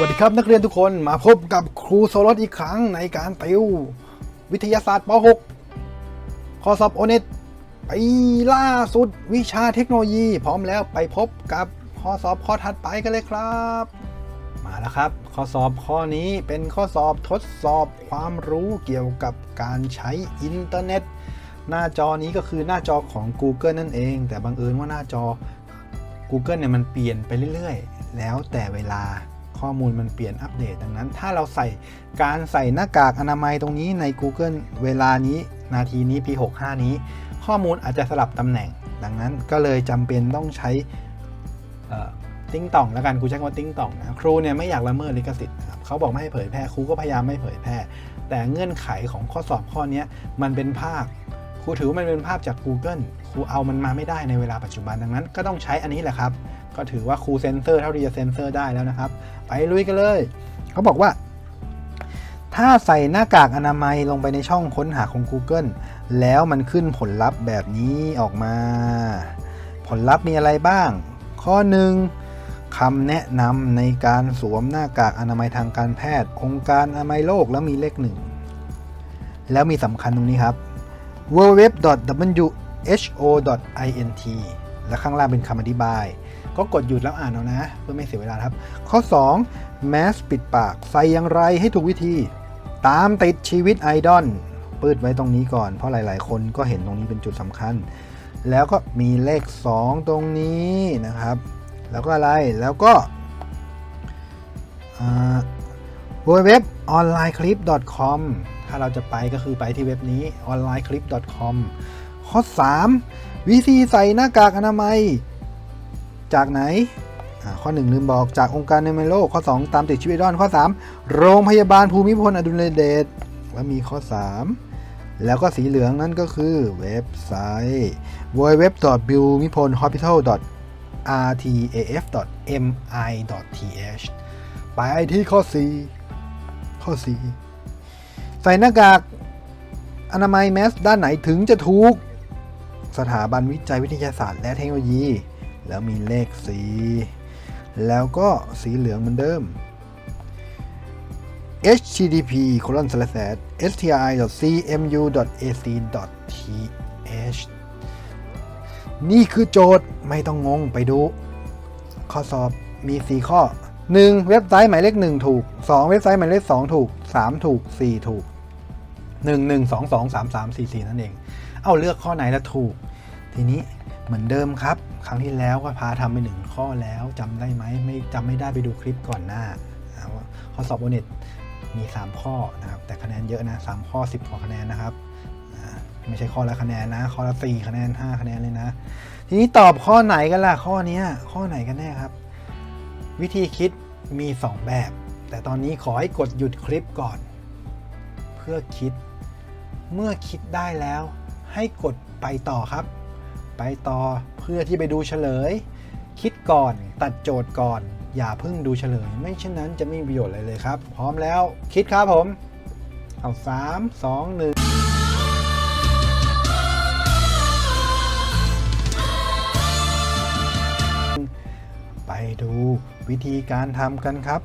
วัสดีครับนักเรียนทุกคนมาพบกับครูโซลดอีกครั้งในการติว วิทยาศาสตร์ป .6 ข้อสอบโอเน็ตปีล่าสุดวิชาเทคโนโลยีพร้อมแล้วไปพบกับข้อสอบข้อถัดไปกันเลยครับ มาแล้วครับ ข้อสอบข้อนี้เป็นข้อสอบทดสอบความรู้เกี่ยวกับการใช้อินเทอร์เน็ต หน้าจอนี้ก็คือหน้าจอของ Google นั่นเอง แต่บังเอิญว่าหน้าจอ Google เนี่ยมันเปลี่ยนไปเรื่อย ๆ แล้วแต่เวลา ข้อมูลมันเปลี่ยนอัปเดตดังนั้น ถ้าเราใส่การใส่หน้ากากอนามัยตรงนี้ใน Google เวลานี้นาทีนี้ปี 65 นี้ ข้อมูลอาจจะสลับตำแหน่ง ดังนั้นก็เลยจำเป็นต้องใช้ติ้งต่องแล้วกันครูใช้คำว่าติ้งต่องนะครูเนี่ยไม่อยากละเมิดลิขสิทธิ์นะครับเขาบอกไม่ให้เผยแพร่ครูก็พยายามไม่เผยแพร่ แต่เงื่อนไขของข้อสอบข้อนี้มันเป็นภาพ ครูถือมันเป็นภาพจาก Google ครูเอามันมาไม่ได้ในเวลาปัจจุบันดังนั้น ก็ต้องใช้อันนี้แหละครับ ก็ถือว่าครูเซนเซอร์เท่าที่จะเซนเซอร์ได้แล้วนะครับ ไปลุยกันเลย เขาบอกว่า ถ้าใส่หน้ากากอนามัยลงไปในช่องค้นหาของ Google แล้วมันขึ้นผลลัพธ์แบบนี้ออกมา ผลลัพธ์มีอะไรบ้าง ข้อ 1คำแนะนำในการสวมหน้ากากอนามัยทางการแพทย์ องค์การอนามัยโลกแล้วมีเลขหนึ่งแล้วมีสำคัญตรงนี้ครับ www.who.int และข้างล่างเป็นคำอธิบาย ก็กดหยุดแล้วอ่านเอานะ เพื่อไม่เสียเวลาครับ ข้อ 2 แมสปิดปากใส่อย่างไรให้ถูกวิธี ตามติดชีวิตไอดอลปืดไว้ตรงนี้ก่อน เพราะหลาย ๆ คนก็เห็นตรงนี้เป็นจุดสำคัญ แล้วก็มีเลข 2 ตรงนี้นะครับ แล้วก็อะไรแล้วก็ www.onlineclip.com ถ้าเราจะไปก็คือไปที่เว็บนี้ onlineclip.com ข้อ 3 วิธีใส่หน้ากากอนามัย จากไหนอ่าข้อ 1 ลืมบอกจากองค์การอนามัยโลก ข้อ 2 ตามติดชีวิตรอดข้อ 3 โรงพยาบาลภูมิพลอดุลยเดชแล้วมีข้อ 3แล้วก็สีเหลืองนั่นก็คือเว็บไซต์ www.bumipolhospital.rtaf.mi.th ไปที่ข้อ 4 ข้อ 4 ใส่หน้ากากอนามัยแมสด้านไหนถึงจะถูก สถาบันวิจัยวิทยาศาสตร์และเทคโนโลยี แล้วมีเลขสี แล้วก็สีเหลืองเหมือนเดิม http colon slash sti.cmu.ac.th นี่คือโจทย์ไม่ต้องงงไปดู ข้อสอบมี 4 ข้อ 1. เว็บไซต์หมายเลข 1 ถูก 2. เว็บไซต์หมายเลข 2 ถูก 3 ถูก 4 ถูก 1 1 2 2 3 3 4 4 นั่นเอง เอาเลือกข้อไหนแล้วถูก ทีนี้เหมือนเดิมครับ ครั้งที่แล้วก็พาทำไปหนึ่งข้อแล้วจำได้ไหมไม่จำไม่ได้ไปดูคลิปก่อนหน้าว่าข้อสอบโอเน็ตมี 3 ข้อนะครับ แต่คะแนนเยอะนะ 3 ข้อ 10กว่าคะแนนนะครับไม่ใช่ข้อละคะแนนนะ ข้อละ4คะแนน 5 คะแนนเลยนะ ทีนี้ตอบข้อไหนกันล่ะ ข้อนี้ข้อไหนกันแน่ครับ วิธีคิดมี 2 แบบ แต่ตอนนี้ขอให้กดหยุดคลิปก่อน เพื่อคิด เมื่อคิดได้แล้ว ให้กดไปต่อครับ ไปต่อเพื่อที่ไปดูเฉลย คิดก่อนตัดโจทย์ก่อน อย่าเพิ่งดูเฉลย ไม่เช่นนั้นจะไม่มีประโยชน์อะไรเลยครับ พร้อมแล้วคิดครับผม เอาสามสองหนึ่งไปดูวิธีการทำกันครับ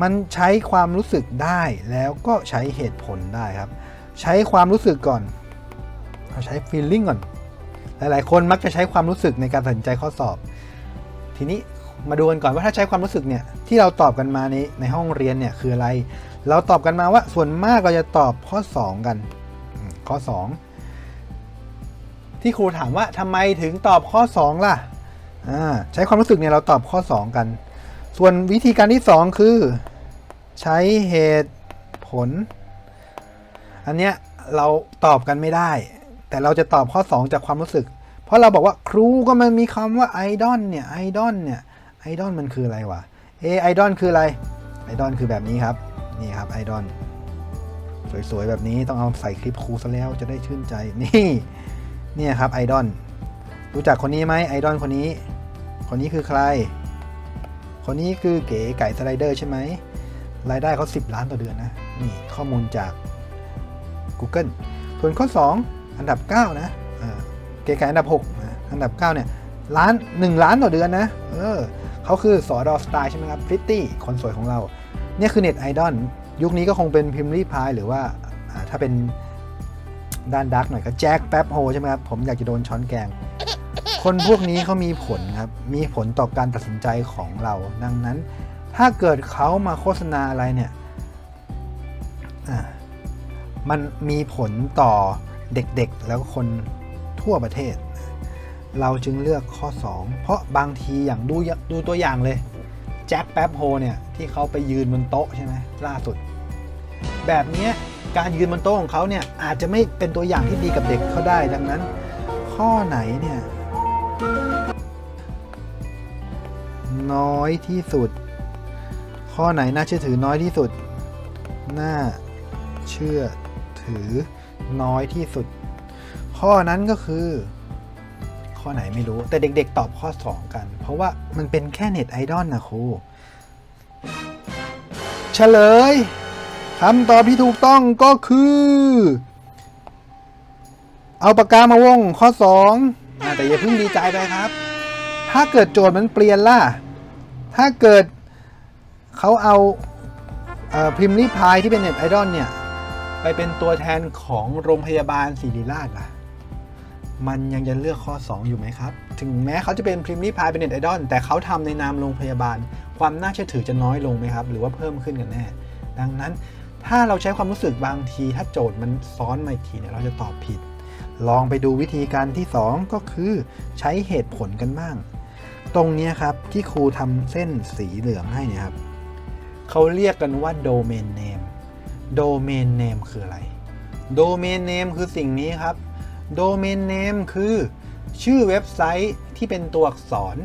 มันใช้ความรู้สึกได้แล้วก็ใช้เหตุผลได้ครับ ใช้ความรู้สึกก่อนเอาใช้ feeling ก่อน หลาย ๆ คนมักจะใช้ความรู้สึกในการตัดสินใจข้อสอบ ทีนี้มาดูกันก่อนว่าถ้าใช้ความรู้สึกเนี่ยที่เราตอบกันมาในในห้องเรียนเนี่ยคืออะไร เราตอบกันมาว่าส่วนมากเราจะตอบข้อ 2 กัน ข้อ 2 ที่ครูถามว่าทำไมถึงตอบข้อ 2 ล่ะอ่าใช้ความรู้สึกเนี่ยเราตอบข้อ 2 กัน ส่วนวิธีการที่ 2 คือ ใช้เหตุผล อันเนี้ยเราตอบกันไม่ได้ แต่เราจะตอบข้อ 2 จากความรู้สึก เพราะเราบอกว่าครูก็มันมีคำว่าไอดอลเนี่ยไอดอลเนี่ยไอดอลมันคืออะไรวะเอไอดอลคืออะไรไอดอลคือแบบนี้ครับนี่ครับไอดอลสวยๆแบบนี้ต้องเอาใส่คลิปครูซะแล้วจะได้ชื่นใจนี่เนี่ยครับไอดอลรู้จักคนนี้ไหมไอดอลคนนี้ คนนี้คือใคร คนนี้คือเก๋ไก่สไลเดอร์ใช่ไหมรายได้เขา10 ล้านต่อเดือนนะนี่ข้อมูลจาก Google ส่วนข้อ 2 อันดับ 9 นะเออเก๋ไก่อันดับ6นะอันดับ 9 เนี่ยล้าน 1 ล้านต่อเดือนนะ เออเขาคือสอดอสไตล์ใช่ไหมครับพริตตี้คนสวยของเราเนี่ยคือเน็ตไอดอลยุคนี้ก็คงเป็นพิมพ์รีพายหรือว่าถ้าเป็นด้านดักหน่อยก็แจ็คแป๊บโฮใช่ไหมครับ ผมอยากจะโดนช้อนแกง คนพวกนี้เขามีผลครับ มีผลต่อการตัดสินใจของเรา ดังนั้น ถ้าเกิดเขามาโฆษณาอะไรเนี่ย มันมีผลต่อเด็กๆ แล้วคนทั่วประเทศ เราจึงเลือกข้อ 2 เพราะบางทีอย่างดูดูตัวอย่างเลยแจ็คแป๊บโฮเนี่ยที่เขาไปยืนบนโต๊ะใช่ไหมล่าสุด แบบนี้การยืนบนโต๊ะของเขาเนี่ยอาจจะไม่เป็นตัวอย่างที่ดีกับเด็กเขาได้ดังนั้น ข้อไหนเนี่ยน้อยที่สุด ข้อไหนน่าเชื่อถือน้อยที่สุด น่าเชื่อือน้อยที่สุด ข้อนั้นก็คือ ข้อไหนไม่รู้แต่เด็กๆ ตอบข้อ 2 กัน เพราะว่ามันเป็นแค่เน็ตไอดอลนะครูเฉลยคำตอบที่ถูกต้องก็คือ เอาปากกามาวงข้อ2อแต่อย่าเพิ่งดีใจไปครับ ถ้าเกิดโจทย์มันเปลี่ยนล่ะ ถ้าเกิดเขาเอาพิมพ์รีพายที่เป็นเน็ตไอดอลเนี่ย ไปเป็นตัวแทนของโรงพยาบาลศิริราชล่ะ มันยังจะเลือกข้อ 2 อยู่ไหมครับ ถึงแม้เขาจะเป็นพิมพ์รีพายเป็นเน็ตไอดอลแต่เขาทำในนามโรงพยาบาล ความน่าเชื่อถือจะน้อยลงไหมครับ หรือว่าเพิ่มขึ้นกันแน่ ดังนั้นถ้าเราใช้ความรู้สึกบางที ถ้าโจทย์มันซ้อนมาอีกทีเนี่ยเราจะตอบผิด ลองไปดูวิธีการที่ 2 ก็คือใช้เหตุผลกันบ้าง ตรงนี้ครับที่ครูทำเส้นสีเหลืองให้เนี่ยครับเขาเรียกกันว่าโดเมนเนม domain name domain name คืออะไร domain name คือสิ่งนี้ครับ domain name คือชื่อเว็บไซต์ที่เป็นตัวอักษร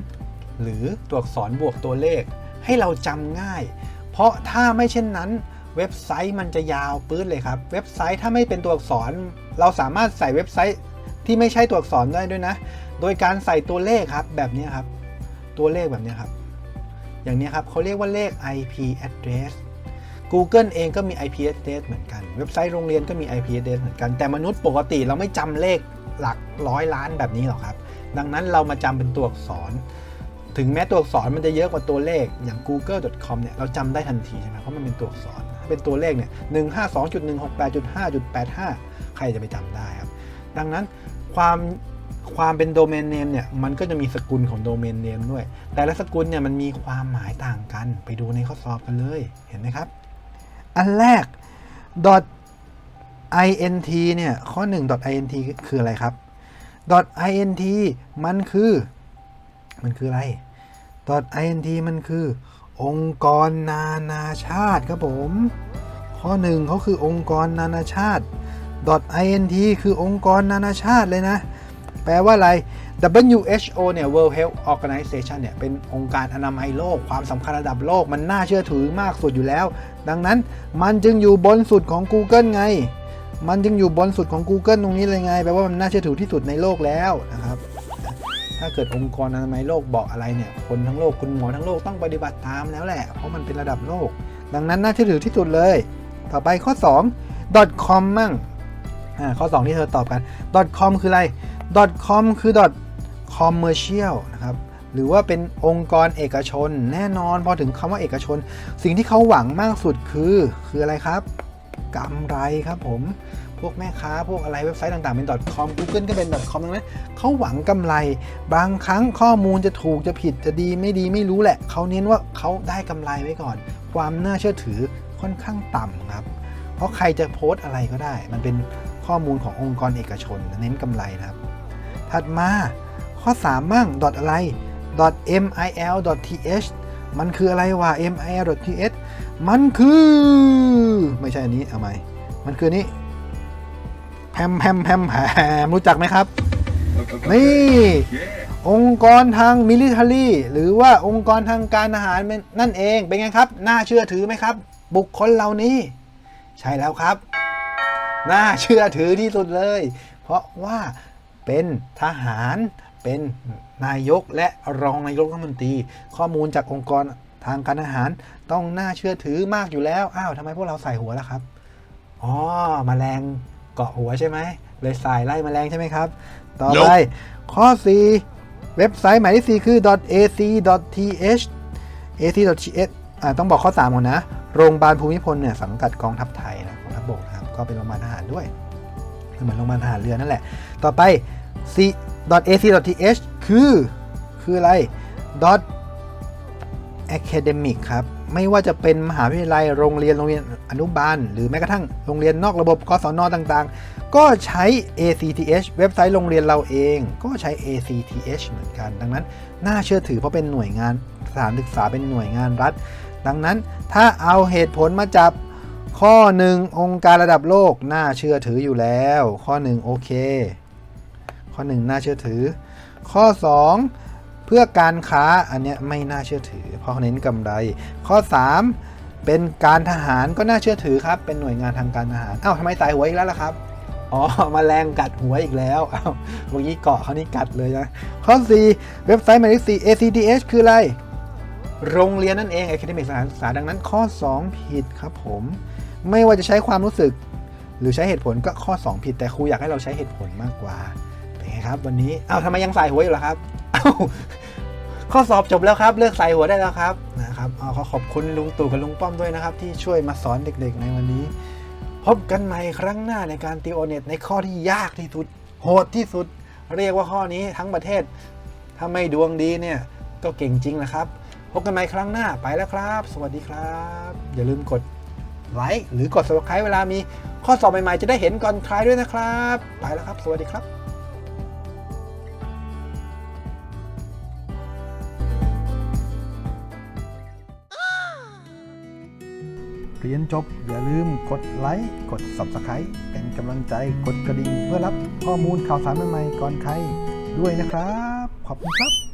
หรือตัวอักษรบวกตัวเลข ให้เราจำง่าย เพราะถ้าไม่เช่นนั้น เว็บไซต์มันจะยาวปื้ดเลยครับ เว็บไซต์ถ้าไม่เป็นตัวอักษร เราสามารถใส่เว็บไซต์ที่ไม่ใช่ตัวอักษรได้ด้วยนะ โดยการใส่ตัวเลขครับแบบนี้ครับ ตัวเลขแบบนี้ครับ อย่างนี้ครับเขาเรียกว่าเลข IP address Google เองก็มี IP address เหมือนกัน เว็บไซต์โรงเรียนก็มี IP address เหมือนกัน แต่มนุษย์ปกติเราไม่จำเลขหลักร้อยล้านแบบนี้หรอกครับ ดังนั้นเรามาจำเป็นตัวอักษร ถึงแม้ตัวอักษรมันจะเยอะกว่าตัวเลขอย่าง google.com เนี่ยเราจำได้ทันทีใช่ไหมเพราะมันเป็นตัวอักษรเป็นตัวเลขเนี่ยหนึ่งห้าสองจุดหนึ่งหกแปดจุดห้าจุดแปดห้าใครจะไปจำได้ครับ ดังนั้นความความเป็นโดเมนเนมเนี่ยมันก็จะมีสกุลของโดเมนเนมด้วย แต่ละสกุลเนี่ยมันมีความหมายต่างกัน ไปดูในข้อสอบกันเลย เห็นไหมครับ อันแรก int เนี่ยข้อ1 int คืออะไรครับ int มันคือ มันคืออะไร int มันคือ องค์กรนานาชาติครับผม ข้อหนึ่งเขาคือองค์กรนานาชาติ int คือองค์กรนานาชาติเลยนะ แปลว่าอะไร WHO เนี่ย World Health Organization เนี่ย เป็นองค์การอนามัยโลก ความสำคัญระดับโลก มันน่าเชื่อถือมากสุดอยู่แล้ว ดังนั้นมันจึงอยู่บนสุดของ Google ไง มันจึงอยู่บนสุดของ Google ตรงนี้เลยไง แปลว่ามันน่าเชื่อถือที่สุดในโลกแล้วนะครับ ถ้าเกิดองค์กรอนามัยโลกบอกอะไรเนี่ย คนทั้งโลก คุณหมอทั้งโลกต้องปฏิบัติตามแล้วแหละ เพราะมันเป็นระดับโลก ดังนั้นน่าเชื่อถือที่สุดเลย ต่อไปข้อ 2 .com มั่ง อ่า ข้อ 2 ที่เธอตอบกัน .com คืออะไร .com คือ .commercial นะครับหรือว่าเป็นองค์กรเอกชน แน่นอนพอถึงคำว่าเอกชน สิ่งที่เขาหวังมากสุดคือคืออะไรครับกำไรครับผมพวกแม่ค้า พวกอะไรเว็บไซต์ต่างๆ เป็น .com Google ก็เป็น .com ทั้งนั้นเขาหวังกำไร บางครั้งข้อมูลจะถูกจะผิดจะดีไม่ดีไม่รู้แหละ เขาเน้นว่าเขาได้กำไรไว้ก่อน ความน่าเชื่อถือค่อนข้างต่ำครับ เพราะใครจะโพสต์อะไรก็ได้ มันเป็นข้อมูลขององค์กรเอกชน เน้นกำไรนะครับ ถัดมา ข้อ 3 มั่งดอทอะไร .mil.th มันคืออะไรวะ mil.th มันคือ ไม่ใช่อันนี้เอาไหมมันคือนี้แพมแพมแพมแพมรู้จักไหมครับ นี่ องค์กรทางมิลิเ a อรี่หรือว่าองค์กรทางการอาหารนั่นเองเป็นไงครับ น่าเชื่อถือไหมครับ บุคคลเหล่านี้ ใช่แล้วครับ น่าเชื่อถือที่สุดเลย เพราะว่า เป็นทหารเป็นนายกและรองนายกรัฐมนตรี ข้อมูลจากองค์กรทางการอาหารต้องน่าเชื่อถือมากอยู่แล้ว อ้าวทำไมพวกเราใส่หัวล่ะครับ อ๋อมแมลงเกาะหัวใช่ไหม เลยใส่ไล่มแมลงใช่ไหมครับ ต่อไป ข้อ 4 เว็บไซต์หมายเลข4คือ ac.th ac.th อ่าต้องบอกข้อ 3 ก่อนนะ โรงพยาบาลภูมิพลเนี่ยสังกัดกองทัพไทยนะกองทัพบกนะครับ ก็เป็นโรงพยาบาลทหารด้วย เหมือนโรงพยาบาลทหารเรือนั่นแหละ ต่อไป c ac.th คือ คืออะไร dot academic ครับ ไม่ว่าจะเป็นมหาวิทยาลัยโรงเรียนโรงเรียนอนุบาล หรือแม้กระทั่งโรงเรียนนอกระบบกศนต่างๆ ก็ใช้ ACTH เว็บไซต์โรงเรียนเราเอง ก็ใช้ ACTH เหมือนกัน ดังนั้น น่าเชื่อถือเพราะเป็นหน่วยงานสถานศึกษาเป็นหน่วยงานรัฐ ดังนั้นถ้าเอาเหตุผลมาจับ ข้อ 1 องค์การระดับโลกน่าเชื่อถืออยู่แล้ว ข้อ 1 โอเค ข้อ 1 น่าเชื่อถือ ข้อ 2 เพื่อการค้าอันเนี้ยไม่น่าเชื่อถือ เพราะเน้นกำไร ข้อ 3 เป็นการทหารก็น่าเชื่อถือครับ เป็นหน่วยงานทางการทหารอ้าวทำไมสายหัวอีกแล้วล่ะครับอ๋อมาแมลงกัดหัวอีกแล้วอ้าวเมื่อกี้เกาะเขานี่กัดเลยนะข้อ 4 เว็บไซต์หมายเลข4 ACTH คืออะไร โรงเรียนนั่นเอง Academic สถานศึกษาดังนั้นข้อ 2 ผิดครับผม ไม่ว่าจะใช้ความรู้สึก หรือใช้เหตุผลก็ข้อ 2 ผิดแต่ครูอยากให้เราใช้เหตุผลมากกว่าเป็นไงครับ วันนี้อ้าวทำไมยังใส่หัวอยู่ล่ะครับอ้าวข้อสอบจบแล้วครับ เลิกใส่หัวได้แล้วครับนะครับเอาขอขอบคุณลุงตู่กับลุงป้อมด้วยนะครับ ที่ช่วยมาสอนเด็กๆในวันนี้ พบกันใหม่ครั้งหน้าในการติโอเน็ตในข้อที่ยากที่สุด โหดที่สุด เรียกว่าข้อนี้ทั้งประเทศถ้าไม่ดวงดีเนี่ยก็เก่งจริงนะครับ พบกันใหม่ครั้งหน้าไปแล้วครับ สวัสดีครับ อย่าลืมกด ไลค์หรือกด subscribe เวลามีข้อสอบใหม่ๆ จะได้เห็นก่อนใครด้วยนะครับ ไปแล้วครับ สวัสดีครับเรียนจบอย่าลืมกดไลค์ กด Subscribe เป็นกำลังใจกดกระดิ่งเพื่อรับข้อมูลข่าวสารใหม่ๆก่อนใครด้วยนะครับ ขอบคุณครับ